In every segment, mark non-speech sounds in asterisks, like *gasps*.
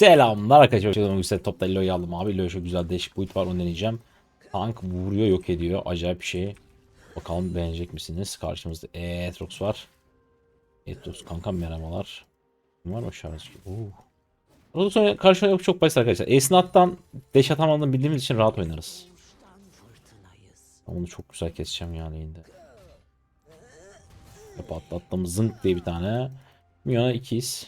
Selamlar arkadaşlar. Güzel topta Elo'yu aldım abi. Elo'ya şu güzel değişik boyut var onu deneyeceğim. Tank vuruyor yok ediyor. Acayip bir şey. Bakalım beğenecek misiniz? Karşımızda Aatrox var. Aatrox kankam merhabalar. Var o şarj? Oo. Sonra karşıma yok çok basit arkadaşlar. Esnat'tan deş atamadığını bildiğimiz için rahat oynarız. Onu çok güzel keseceğim yani yine. Hep atlattım zınk diye bir tane. Miona ikiz.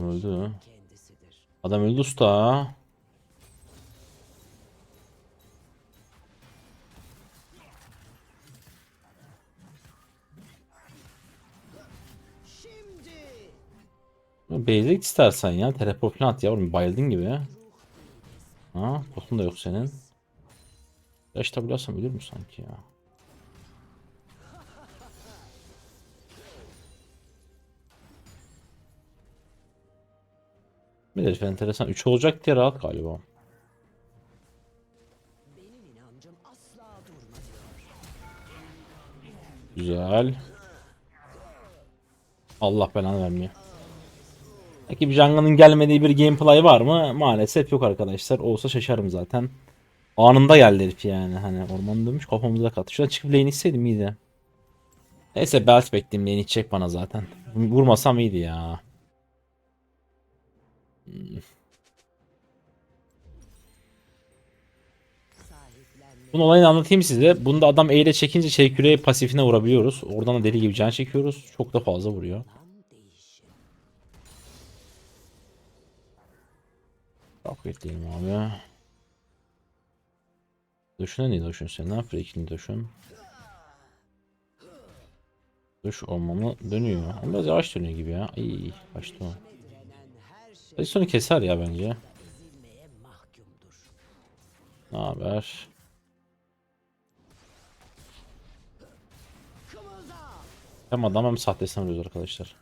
Adam öldü. Adam öldü usta. Beylik istersen ya. Teleport falan at yavrum. Bayıldın gibi. Ha, potun da yok senin. Yaş tabilasam ölür mü sanki ya? Bir enteresan. 3 olacak diye rahat galiba. Güzel. Allah belanı vermiyor. Bir Jungle'ın gelmediği bir gameplay var mı? Maalesef yok arkadaşlar. Olsa şaşarım zaten. Anında geldi herif yani. Hani orman dönmüş kafamıza kattı. Şuradan çıkıp lane içseydim iyiydi. Neyse belt bekleyeyim lane içecek bana zaten. Vurmasam iyiydi ya. *laughs* Bunun olayını anlatayım size. Bunda adam E ile çekince şey pasifine vurabiliyoruz. Oradan da deli gibi can çekiyoruz. Çok da fazla vuruyor. bekleyelim abi. Duşuna ne duşun sen? Ne yapıyor ikini duşun? Duş olmamı dönüyor. Ama biraz yavaş dönüyor gibi ya. Ay kaçtı o. Sonra keser ya bence. Ne haber? Hem adam hem sahtesini vuruyoruz arkadaşlar.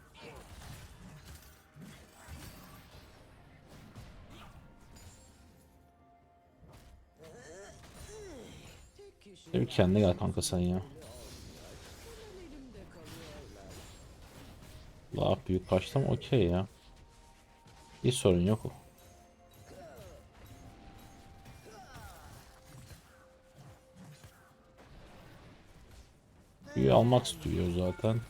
Bir kendine gel kanka sen ya. Daha büyük kaçtım okey ya. Bir sorun yok. Büyü almak istiyor zaten.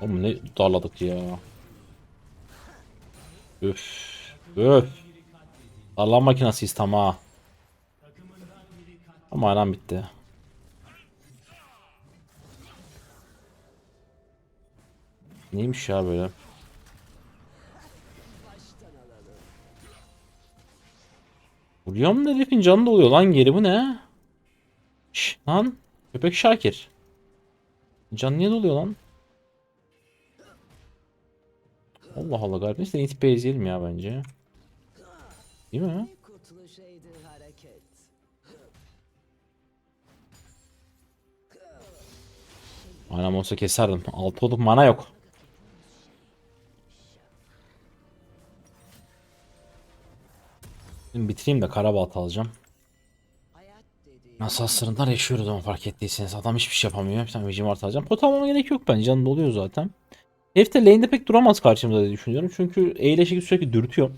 Oğlum ne darladık ya. Üf. Üf. Darlan makinesiyiz tam. Ama aynen bitti. Neymiş ya böyle? Vuruyorum da herifin canı doluyor lan geri bu ne? Şş, lan köpek Şakir. Can niye doluyor lan? Allah Allah galiba neyse itip izleyelim ya bence. Değil mi? Manam olsa keserdim. Altı olup mana yok. Şimdi bitireyim de karabalta alacağım. Nasıl sırrından yaşıyoruz ama fark ettiyseniz. Adam hiçbir şey yapamıyor. Bir tane Vigim artı alacağım. Pot almama gerek yok bence. Canı doluyor zaten. Herif de lane'de pek duramaz karşımıza diye düşünüyorum. Çünkü eğleşik sürekli dürtüyor.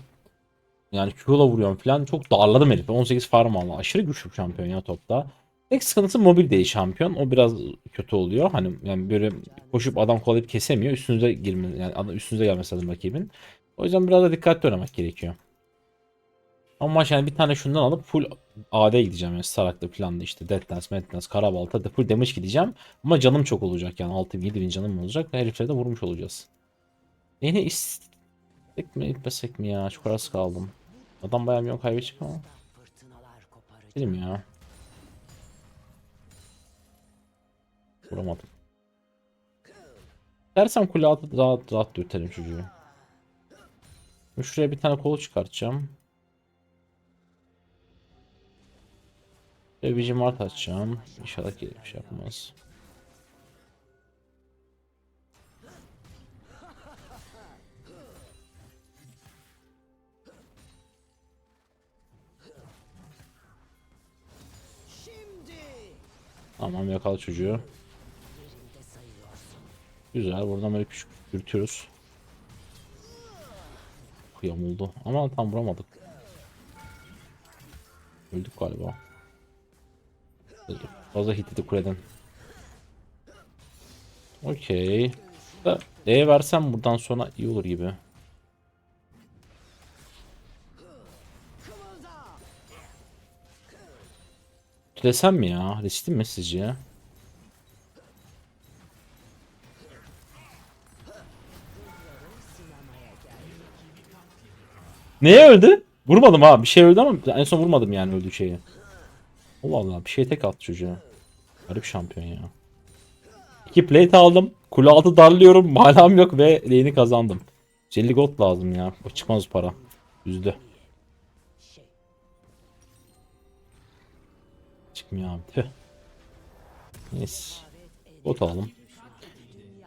Yani Q'la vuruyorum falan. Çok darladım herifi. 18 farm aldı. Aşırı güçlü bir şampiyon ya topta. Tek sıkıntısı mobil değil şampiyon. O biraz kötü oluyor. Hani yani böyle koşup adam kovalayıp kesemiyor. Üstünüze girme yani üstünüze gelmesi lazım rakibin. O yüzden biraz da dikkatli oynamak gerekiyor. Ama yani bir tane şundan alıp full AD gideceğim yani Starak'ta planda işte Death Dance, Mad Dance, Karabalta da full damage gideceğim. Ama canım çok olacak yani 6 7 bin canım olacak ve herifleri de vurmuş olacağız. Yine istek mi etmesek mi ya? Çok arası kaldım. Adam bayağı milyon kaybedecek ama. Dedim ya. Vuramadım. Dersem kule altı rahat rahat dürtelim çocuğu. Şuraya bir tane kolu çıkartacağım. Ve bir cimart atacağım. İnşallah gelip şey yapmaz. Tamam yakal çocuğu. Güzel buradan böyle küçük yürütüyoruz. Kıyam oldu ama tam vuramadık. Öldük galiba. Fazla hit yedi kuleden. Okey. E versem buradan sonra iyi olur gibi. Desem mi ya? Riskli mi sizce? Neye öldü? Vurmadım ha. Bir şey öldü ama en son vurmadım yani öldüğü şeyi. Allah Allah bir şey tek attı çocuğa. Garip şampiyon ya. İki plate aldım. Kule altı darlıyorum. Malam yok ve lane'i kazandım. 50 gold lazım ya. O çıkmaz para. Üzdü. Çıkmıyor abi. Tüh. Neyse. Bot alalım.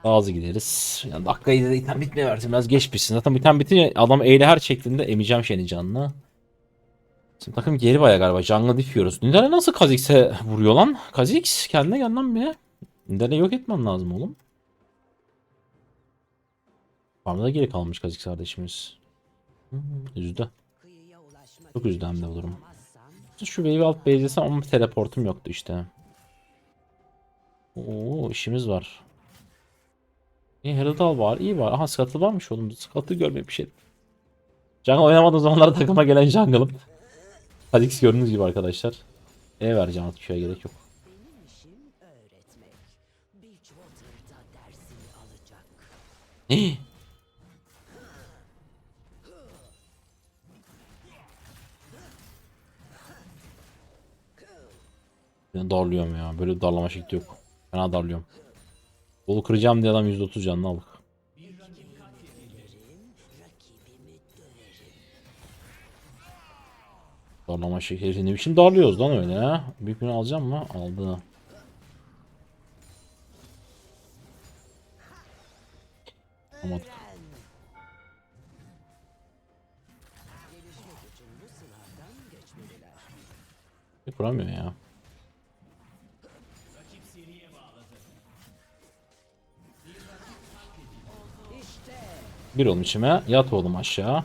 Hızlı gideriz. Yani dakikayı da item bitmeye versin. Biraz geç bitsin. Zaten item bitince adam eyle her çektiğinde emeceğim şeyini canını. Şimdi takım geri baya galiba. Jungle diff yiyoruz. Nidale nasıl Kha'Zix'e vuruyor lan? Kha'Zix kendine gel lan bir. Nidale yok etmem lazım oğlum. Farmda geri kalmış Kha'Zix kardeşimiz. Hmm, üzdü. Çok üzdü hem de bu durum. Şu wave alt base'lesem ama teleportum yoktu işte. Oo işimiz var. İyi Herald al var. iyi var. Aha Scuttle varmış oğlum. Scuttle'ı görmeyip bir şey. Jungle oynamadığım zamanlarda takıma gelen jungle'ım. Kha'Zix gördüğünüz gibi arkadaşlar. E vereceğim artık şöyle gerek yok. Hii. *gasps* Ben darlıyorum ya. Böyle darlama şekli yok. Fena darlıyorum. Bolu kıracağım diye adam %30 canını aldık. Darlama şekli. Ne biçim darlıyoruz lan öyle ha? Büyük birini alacağım mı? Aldı. Geçmeliler. Kuramıyor ya. Bir oğlum içime. Yat oğlum aşağı.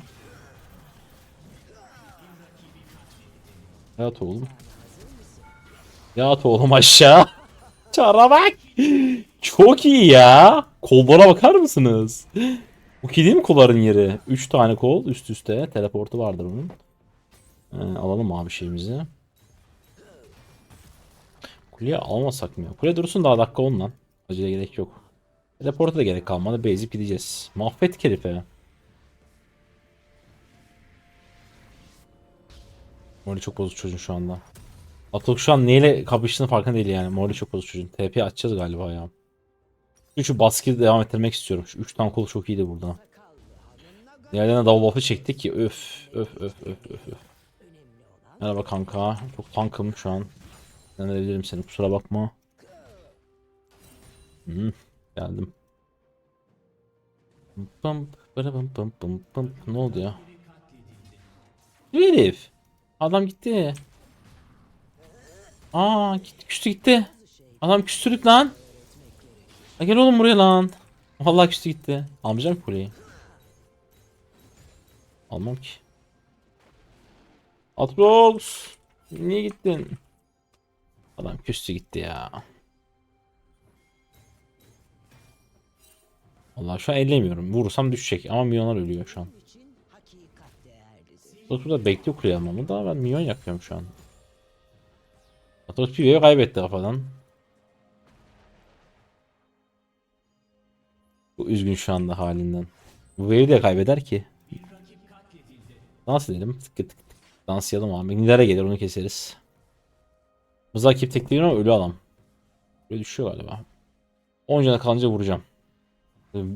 Yat oğlum. Yat oğlum aşağı. *laughs* Çara bak. Çok iyi ya. Kollara bakar mısınız? Bu ki değil mi kolların yeri? 3 tane kol üst üste. Teleportu vardır bunun. Ee, alalım abi şeyimizi. Kuleye almasak mı? Kule dursun daha dakika 10 lan. Acele gerek yok. Teleporta da gerek kalmadı. Bezip gideceğiz. Mahvet herife. Morali çok bozuk çocuğun şu anda. Atok şu an neyle kapıştığını farkında değil yani. Morali çok bozuk çocuğun. TP açacağız galiba ya. Şu baskıyı devam ettirmek istiyorum. Şu 3 tane kol çok iyiydi burada. Diğerlerine double buff'ı çektik ki öf öf öf öf öf. öf. Merhaba kanka. Çok tankım şu an. Ben edebilirim seni kusura bakma. Hı, geldim. Pım, pım, pım, pım, pım. Ne oldu ya? Herif. Adam gitti. Aa gitti küstü gitti. Adam küstürük lan. Gel oğlum buraya lan. Vallahi küstü gitti. Almayacağım kuleyi. Almam ki. Atrox. Niye gittin? Adam küstü gitti ya. Allah şu an ellemiyorum. Vurursam düşecek ama milyonlar ölüyor şu an. Atrox burada bekliyor kuleye almamı da ben milyon yakıyorum şu an. Bir wave kaybetti kafadan. Bu üzgün şu anda halinden. Bu wave'i de kaybeder ki. Dans edelim. Tık tık tık. Danslayalım abi. Nidara gelir onu keseriz. Mızrakip tekliyor ama ölü adam. Böyle düşüyor galiba. 10 cana kalınca vuracağım.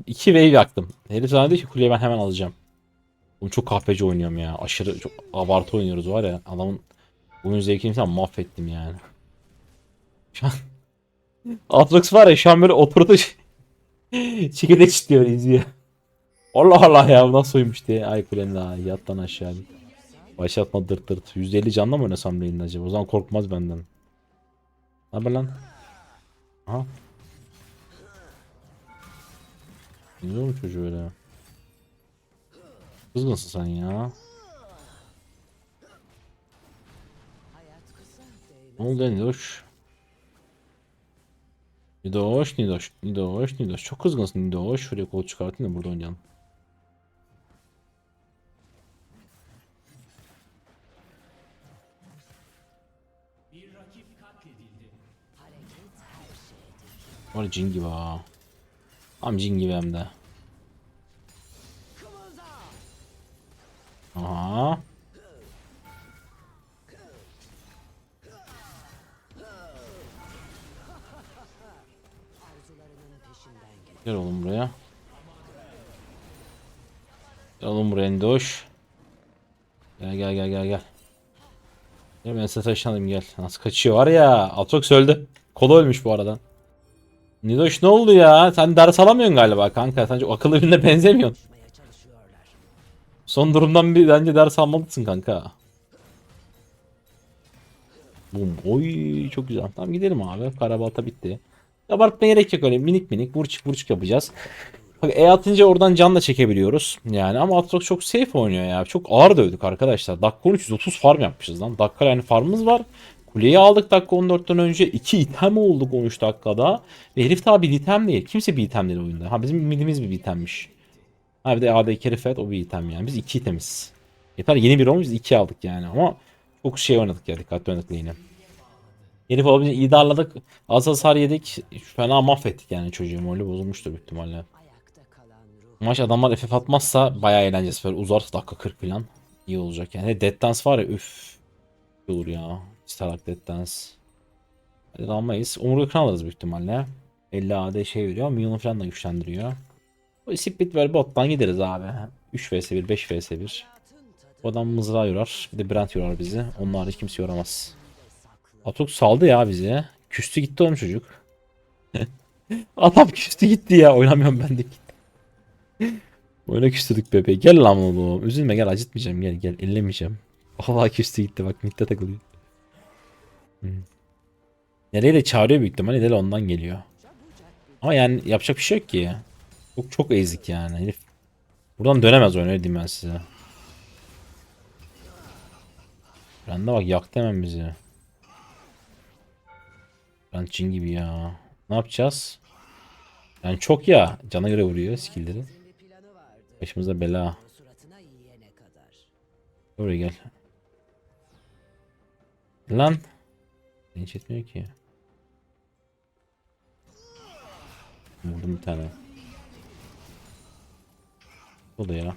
2 wave yaktım. Herif zannediyor ki kuleyi ben hemen alacağım. Oğlum çok kahpeci oynuyorum ya. Aşırı çok abartı oynuyoruz var ya. Adamın oyun zevkini falan mahvettim yani. Şu an *laughs* Atrox var ya şu an böyle oturdu *laughs* çekirdek çitliyor izliyor. Allah Allah ya bu nasıl oymuş diye. Ay kulenin daha yattan aşağı. Başlatma dırt dırt. 150 canla mı oynasam lane'de acaba? O zaman korkmaz benden. Ne haber lan? Aha. Ne olmuş çocuğu öyle? Kızgınsın sen ya. Ne oldu Nidoş? Nidoş, Nidoş, Nidoş, Nidoş. Çok kızgınsın Nidoş. Şuraya kol çıkartayım da burada oynayalım. Var cin gibi ha. Tam cin hem de. Aha. Gel oğlum buraya. Gel oğlum buraya Nidoş. Gel gel gel gel gel. Gel ben size taşıyalım gel. Nasıl kaçıyor var ya. Atrox öldü. Kolu ölmüş bu arada. Nidoş ne oldu ya? Sen ders alamıyorsun galiba kanka. Sen çok akıllı birine benzemiyorsun. Son durumdan bir bence ders almalısın kanka. Bum. Oy çok güzel. Tamam gidelim abi. Karabalta bitti. Abartmaya gerek yok öyle minik minik vurçuk vurçuk yapacağız. Bak E atınca oradan can da çekebiliyoruz. Yani ama Atrox çok safe oynuyor ya. Çok ağır dövdük arkadaşlar. Dakika 13 130 farm yapmışız lan. Dakika yani farmımız var. Kuleyi aldık dakika 14'ten önce. 2 item olduk 13 dakikada. Ve herif daha bir item değil. Kimse bir item değil oyunda. Ha bizim midimiz bir itemmiş. Ha bir de AD Rifet o bir item yani. Biz 2 itemiz. Yeter yeni bir olmuş biz 2 aldık yani ama çok şey oynadık ya dikkatli oynadık yine. Herif olabildiğince iyi darladık. Az hasar yedik. Fena mahvettik yani çocuğu. Morali bozulmuştur büyük ihtimalle. Maç adamlar FF atmazsa bayağı eğlenceli. Böyle uzarsa dakika 40 falan. iyi olacak yani. Dead Dance var ya üf. Olur ya. Starlock Dead Dance. Hadi almayız. Omurga kıran alırız büyük ihtimalle. 50 AD şey veriyor. Minyonu falan da güçlendiriyor. O Split ver bottan gideriz abi. 3 vs 1, 5 vs 1. Hayatın tadı O adam mızrağı yorar. Bir de Brent yorar bizi. Onlar hiç kimse yoramaz. Atok saldı ya bizi. Küstü gitti oğlum çocuk. *laughs* Adam küstü gitti ya. Oynamıyorum ben de. Oyuna küstürdük bebe. Gel lan oğlum. Üzülme gel acıtmayacağım. Gel gel. Ellemeyeceğim. Allah küstü gitti bak. Mitte takılıyor. Hmm. Nereye de çağırıyor büyük ihtimalle. Nereye ondan geliyor. Ama yani yapacak bir şey yok ki. Çok çok ezik yani. Herif. Buradan dönemez oyun öyle diyeyim ben size. Ben de bak yaktı hemen bizi. Ben Çin gibi ya. Ne yapacağız? Yani çok ya. Cana göre vuruyor skillleri. Başımıza bela. Oraya gel. Lan. Hiç etmiyor ki. Vurdum bir tane. Da ya.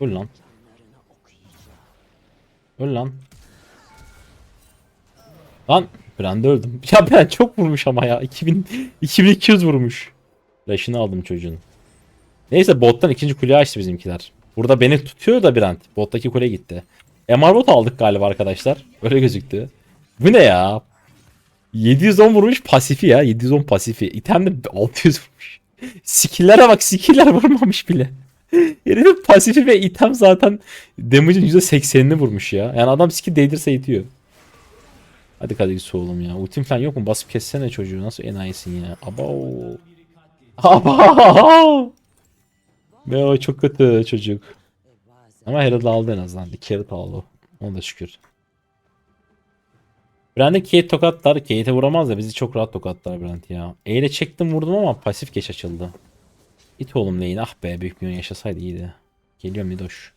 Öl lan. Öl lan. Lan ben de öldüm. *laughs* Ya ben çok vurmuş ama ya. 2000 2200 vurmuş. Flash'ını aldım çocuğun. Neyse bottan ikinci kuleyi açtı bizimkiler. Burada beni tutuyor da Brent. Bottaki kule gitti. MR bot aldık galiba arkadaşlar. Öyle gözüktü. Bu ne ya? 710 vurmuş pasifi ya. 710 pasifi. İtem de 600 vurmuş. Skill'lere bak skill'ler vurmamış bile. *laughs* Herifin pasifi ve item zaten damage'ın %80'ini vurmuş ya. Yani adam skill değdirse itiyor. Hadi Kadir oğlum ya. Ultim falan yok mu? Basıp kessene çocuğu. Nasıl enayisin ya? Aba. Aba. Be o çok kötü çocuk. Ve Ama Herald aldı en azından. Bir aldı. Ona da şükür. Brand'e Kate tokatlar. Kate'e vuramaz da bizi çok rahat tokatlar Brand ya. E çektim vurdum ama pasif geç açıldı. İt oğlum neyin ah be büyük milyon yaşasaydı iyiydi. Geliyorum Midoş.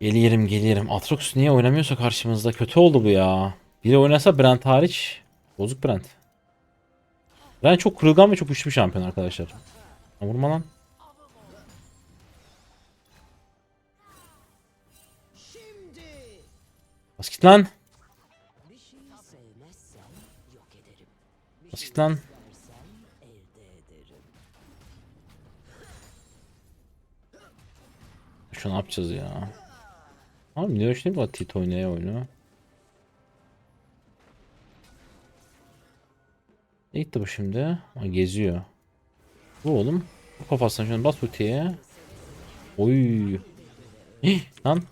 Gelirim gelirim. Atrox niye oynamıyorsa karşımızda kötü oldu bu ya. Biri oynasa Brent hariç. Bozuk Brent. Brent çok kırılgan ve çok güçlü bir şampiyon arkadaşlar. Vurma lan. Bas git lan. Şey sevmezsen yok ederim. Bir şey lan. istersen elde ederim. Şu ne yapacağız ya? Abi ne değil mi Tito oynaya oyunu? Ne gitti bu şimdi? Ha, geziyor. Bu oğlum. Bu kafasına şunu bas ultiye. Oy. Hih, lan.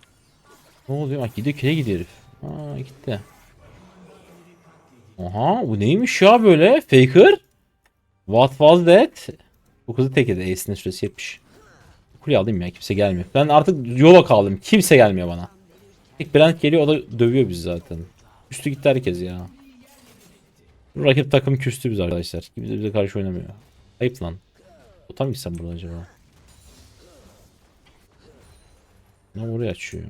Ne oluyor? Bak gidiyor kere gidiyor herif. Ha gitti. Aha bu neymiş ya böyle? Faker? What was that? Bu kızı tek edi. Ace'nin süresi yetmiş. Kuleyi alayım ya kimse gelmiyor. Ben artık yola kaldım. Kimse gelmiyor bana. Tek Brand geliyor o da dövüyor bizi zaten. Üstü gitti herkes ya. Rakip takım küstü biz arkadaşlar. Kimse bize karşı oynamıyor. Ayıp lan. Otam gitsem burada acaba? Ne oraya açıyor?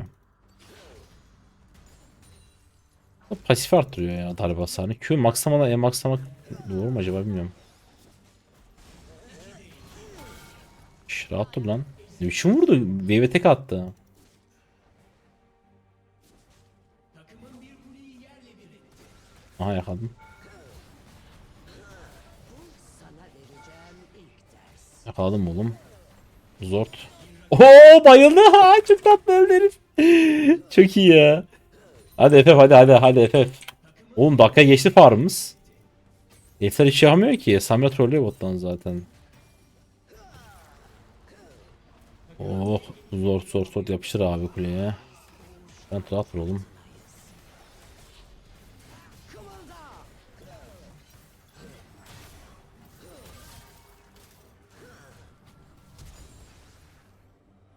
Pasif arttırıyor ya darbe hasarını. Q maksamada E maksamak doğru mu acaba bilmiyorum. Şş, rahat dur lan. Ne biçim vurdu? Wave tek attı. Aha yakaladım. Yakaladım oğlum. Zort. Oo bayıldı ha *laughs* çok tatlı öldü çok iyi ya. Hadi Efe hadi hadi hadi Efe. Oğlum dakika geçti farmımız. Herifler hiç yapmıyor ki. Samira trollüyor bottan zaten. Oh zor zor zor yapıştır abi kuleye. Ben rahat vur oğlum.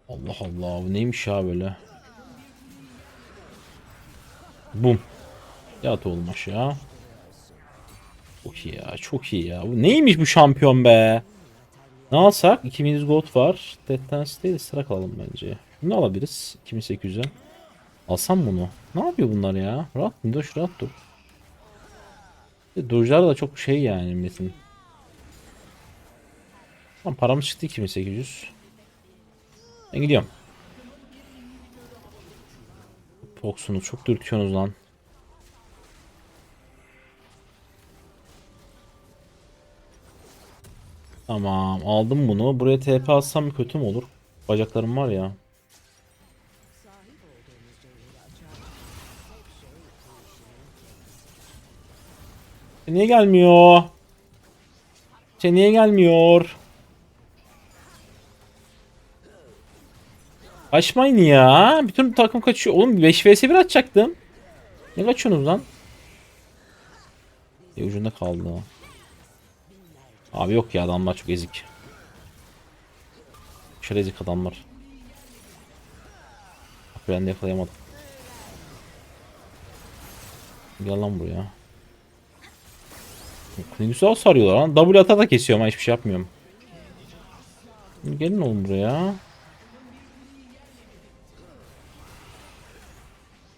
Allah Allah bu neymiş ya böyle. Bum. Yat oğlum aşağı. Çok iyi ya çok iyi ya. Bu neymiş bu şampiyon be. Ne alsak? 2100 gold var. Death Dance değil sıra kalalım bence. Bunu alabiliriz. 2800'e. Alsam bunu. Ne yapıyor bunlar ya? Rahat dur dur rahat dur. E, Doge'lar da çok şey yani Metin. Tamam paramız çıktı 2800. Ben gidiyorum. Fox'unuz çok dürtüyorsunuz lan. Tamam aldım bunu. Buraya TP atsam kötü mü olur? Bacaklarım var ya. Niye gelmiyor? Şey niye gelmiyor? Kaçmayın ya. Bütün takım kaçıyor. Oğlum 5 vs 1 atacaktım. Ne kaçıyorsunuz lan? E, ucunda kaldı. Abi yok ya adamlar çok ezik. Şöyle ezik adamlar. Ben de yakalayamadım. Gel lan buraya. Ne güzel sarıyorlar lan. W ata kesiyorum ama hiçbir şey yapmıyorum. Gelin oğlum buraya.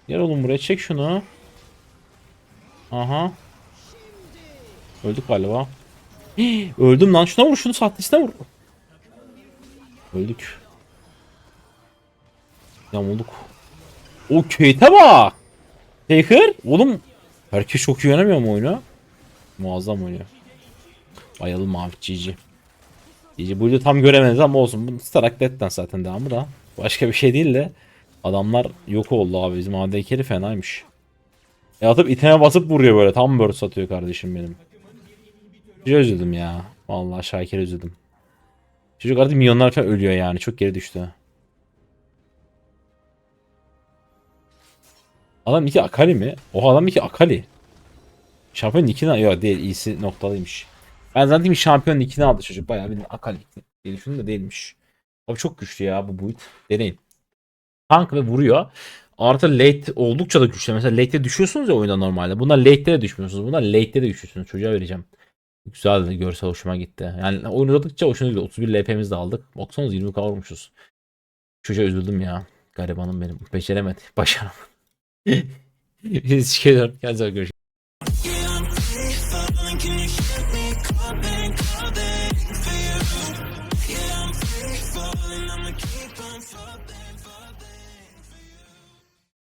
Gel oğlum buraya çek şunu. Aha. Öldük galiba. *gasps* Öldüm lan. Şuna vur şunu sahtesine vur. Öldük. Yamulduk. O Kate'e bak. Taker. Oğlum. Herkes çok iyi oynamıyor mu oyunu? Muazzam oynuyor. Bayalım abi GG. GG bu tam göremeyiz ama olsun. Bu Starak Dead'den zaten devamı da. Başka bir şey değil de. Adamlar yok oldu abi. Bizim AD carry fenaymış. E atıp iteme basıp vuruyor böyle. Tam burst satıyor kardeşim benim. Çocuğa üzüldüm ya. Vallahi Şakir'e üzüldüm. Çocuk artık milyonlar falan ölüyor yani. Çok geri düştü. Adam iki Akali mi? O adam iki Akali. Şampiyon nickini yok değil iyisi noktalıymış. Ben zaten şampiyon nickini aldı çocuk bayağı bir Akali diye düşündüm de değilmiş. Abi çok güçlü ya bu build. Deneyin. Tank ve vuruyor. Artı late oldukça da güçlü. Mesela late'de düşüyorsunuz ya oyunda normalde. Bunlar late'de de düşmüyorsunuz. Bunlar late'de de düşüyorsunuz. Çocuğa vereceğim. Güzel görsel hoşuma gitti. Yani oyun uzadıkça hoşuna gidiyor. 31 LP'miz de aldık. Baksanız 20 kavurmuşuz. Çocuğa üzüldüm ya. Garibanım benim. Beceremedi. *laughs* Başaramadı. Biz çıkıyorum. Kendinize görüşürüz.